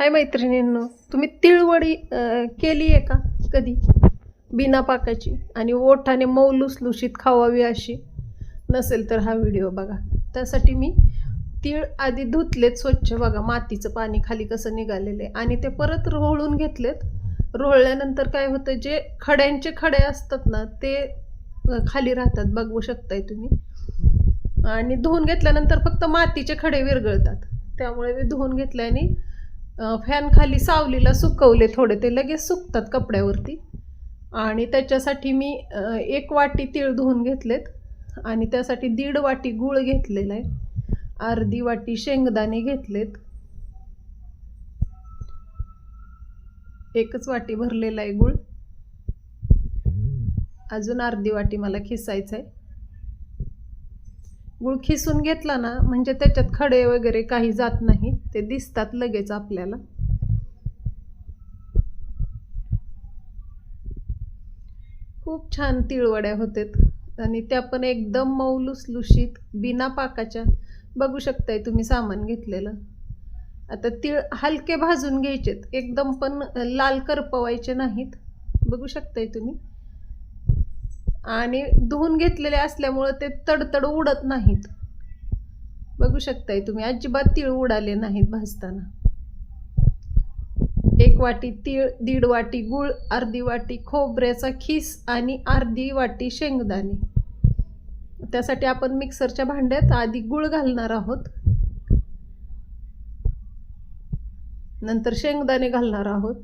हाय मैत्रिणींनो तुम्ही तिळवडी केली आहे का कधी? बिना पाकाची आणि ओठाने मऊ लुसलुशीत खावावी अशी नसेल तर हा व्हिडिओ बघा. त्यासाठी मी तीळ आधी धुतलेत स्वच्छ बघा मातीचं पाणी खाली कसं निघालेलं आहे. आणि ते परत रोळून घेतलेत. रोळल्यानंतर काय होतं जे खड्यांचे खडे असतात ना ते खाली राहतात बघू शकताय तुम्ही. आणि धुवून घेतल्यानंतर फक्त मातीचे खडे विरगळतात त्यामुळे मी धुवून घेतल्याने आणि फॅन खाली सावलीला सुकवले थोडे ते लगेच सुकतात कपड्यावरती. आणि त्याच्यासाठी मी एक वाटी तीळ धुवून घेतलेत आणि त्यासाठी दीड वाटी गूळ घेतलेला आहे. अर्धी वाटी शेंगदाणे घेतलेत. एकच वाटी भरलेला आहे गूळ. अजून अर्धी वाटी मला खिसायचं आहे गुळ खिसून घेतला ना म्हणजे त्याच्यात खडे वगैरे काही जात नाही ते दिसतात लगेच आपल्याला. खूप छान तिळवड्या होतेत. आणि त्या पण एकदम मऊ लुसलुशीत बिना पाकाच्या. बघू शकताय तुम्ही सामान घेतलेलं. आता तिळ हलके भाजून घ्यायचेत. एकदम पण लाल करपवायचे नाहीत. बघू शकताय तुम्ही. आणि धुवून घेतलेले असल्यामुळं ते तडतड उडत नाहीत. बघू शकताय तुम्ही अजिबात तीळ उडाले नाहीत भाजताना एक वाटी तीळ दीड वाटी गूळ अर्धी वाटी खोबऱ्याचा खीस आणि अर्धी वाटी शेंगदाणे. त्यासाठी आपण मिक्सरच्या भांड्यात आधी गूळ घालणार आहोत. नंतर शेंगदाणे घालणार आहोत.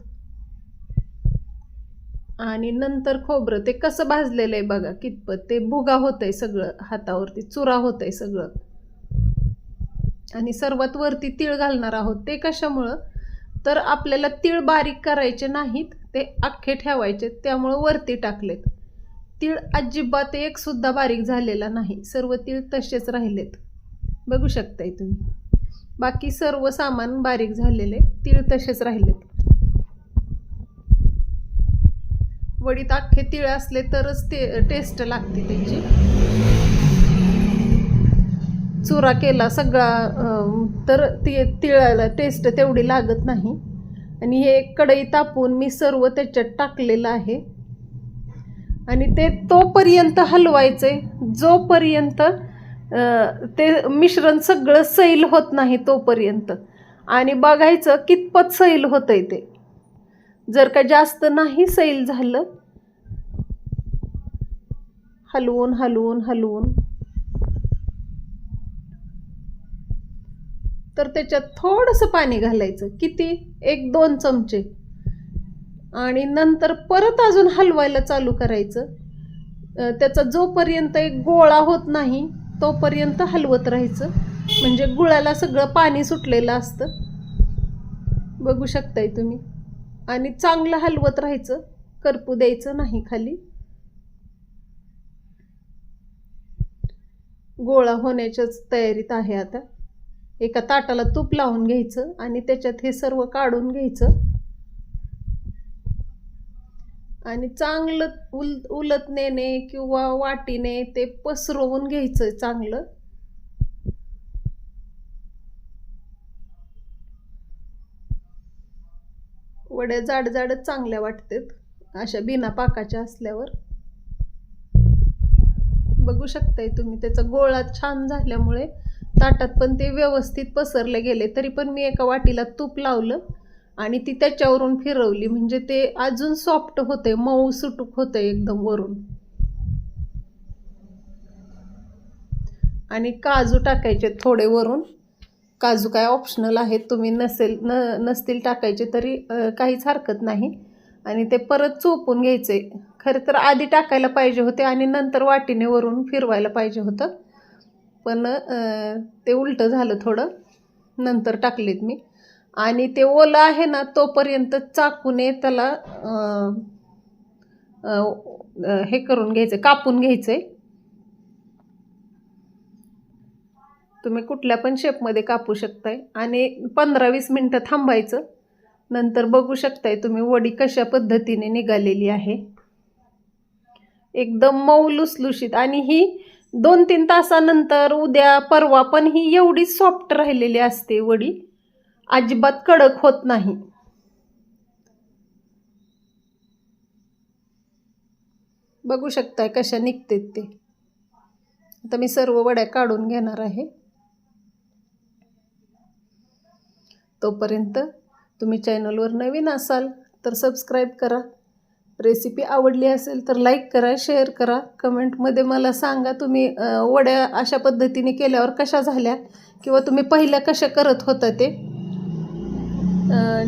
आणि नंतर खोबरं ते कसं भाजलेलं आहे बघा कितपत. ते भुगा होत आहे सगळं हातावरती चुरा होत आहे सगळं. आणि सर्वात वरती तीळ घालणार आहोत. ते कशामुळं? तर आपल्याला तीळ बारीक करायचे नाहीत ते अख्खे ठेवायचे त्यामुळं वरती टाकलेत. तीळ अजिबात एकसुद्धा बारीक झालेला नाही. सर्व तीळ तसेच राहिलेत. बघू शकताय तुम्ही. बाकी सर्व सामान बारीक झालेले तीळ तसेच राहिलेत. वडीत अख्खे तिळ असले तरच ते टेस्ट लागते त्याची. चुरा केला सगळा तर ती तिळाला टेस्ट तेवढी लागत नाही. आणि हे कढई तापून मी सर्व त्याच्यात टाकलेलं आहे. आणि ते तोपर्यंत हलवायचे जोपर्यंत ते मिश्रण सगळं सैल होत नाही तोपर्यंत. आणि बघायचं कितपत सैल होतंय ते. जर का जास्त नाही सैल झालं हलवून हलवून हलवून. तर त्याच्यात थोडंसं पाणी घालायचं. किती? एक दोन चमचे. आणि नंतर परत अजून हलवायला चालू करायचं. त्याचा जोपर्यंत एक गोळा होत नाही तोपर्यंत हलवत राहायचं. म्हणजे गुळाला सगळं पाणी सुटलेलं असतं. बघू शकताय तुम्ही. आणि चांगलं हलवत राहायचं. करपू द्यायचं नाही खाली. गोळा होण्याच्याच तयारीत आहे आता. एका ताटाला तूप लावून घ्यायचं आणि त्याच्यात हे सर्व काढून घ्यायचं. आणि चांगलं उल नेणे किंवा वाटीने ते पसरवून घ्यायचं चांगलं. वड्या जाड जाडच चांगल्या वाटतात अशा बिना पाकाच्या असल्यावर. बघू शकताय तुम्ही त्याचा गोळा छान झाल्यामुळे ताटात पण ते व्यवस्थित पसरले गेले तरी पण मी एका वाटीला तूप लावलं आणि ती त्याच्यावरून फिरवली. म्हणजे ते अजून सॉफ्ट होते मऊ सुटूक होते एकदम वरून. आणि काजू टाकायचे थोडे वरून. काजू काय ऑप्शनल आहेत तुम्ही नसेल न नसतील टाकायचे तरी काहीच हरकत नाही. आणि ते परत चोपून घ्यायचे. खरं तर आधी टाकायला पाहिजे होते आणि नंतर वाटीने वरून फिरवायला पाहिजे होतं. पण ते उलटं झालं थोडं. नंतर टाकलेत मी. आणि ते ओलं आहे ना तोपर्यंत चाकूने त्याला हे करून घ्यायचं कापून घ्यायचं. आहे तुम्ही कुठल्या पण शेपमध्ये कापू शकताय. आणि पंधरा वीस मिनटं थांबायचं. नंतर बघू शकताय तुम्ही वडी कशा पद्धतीने निघालेली आहे. एकदम मऊ लुसलुशीत. आणि ही दोन तीन तासानंतर उद्या परवा पण ही एवढी सॉफ्ट राहिलेली असते वडी. अजिबात कडक होत नाही. बघू शकताय कशा निघतात ते. आता मी सर्व वड्या काढून घेणार आहे. तोपर्यंत तुम्ही चॅनलवर नवीन असाल तर सबस्क्राईब करा. रेसिपी आवडली असेल तर लाईक करा शेअर करा. कमेंटमध्ये मला सांगा तुम्ही वड्या अशा पद्धतीने केल्यावर कशा झाल्या किंवा तुम्ही पहिल्या कशा करत होता ते.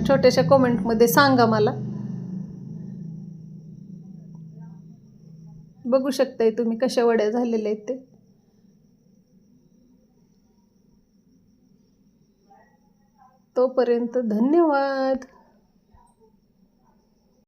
छोट्याशा कमेंटमध्ये सांगा मला. बघू शकताय तुम्ही कशा वड्या झालेल्या आहेत ते. तोपर्यंत धन्यवाद.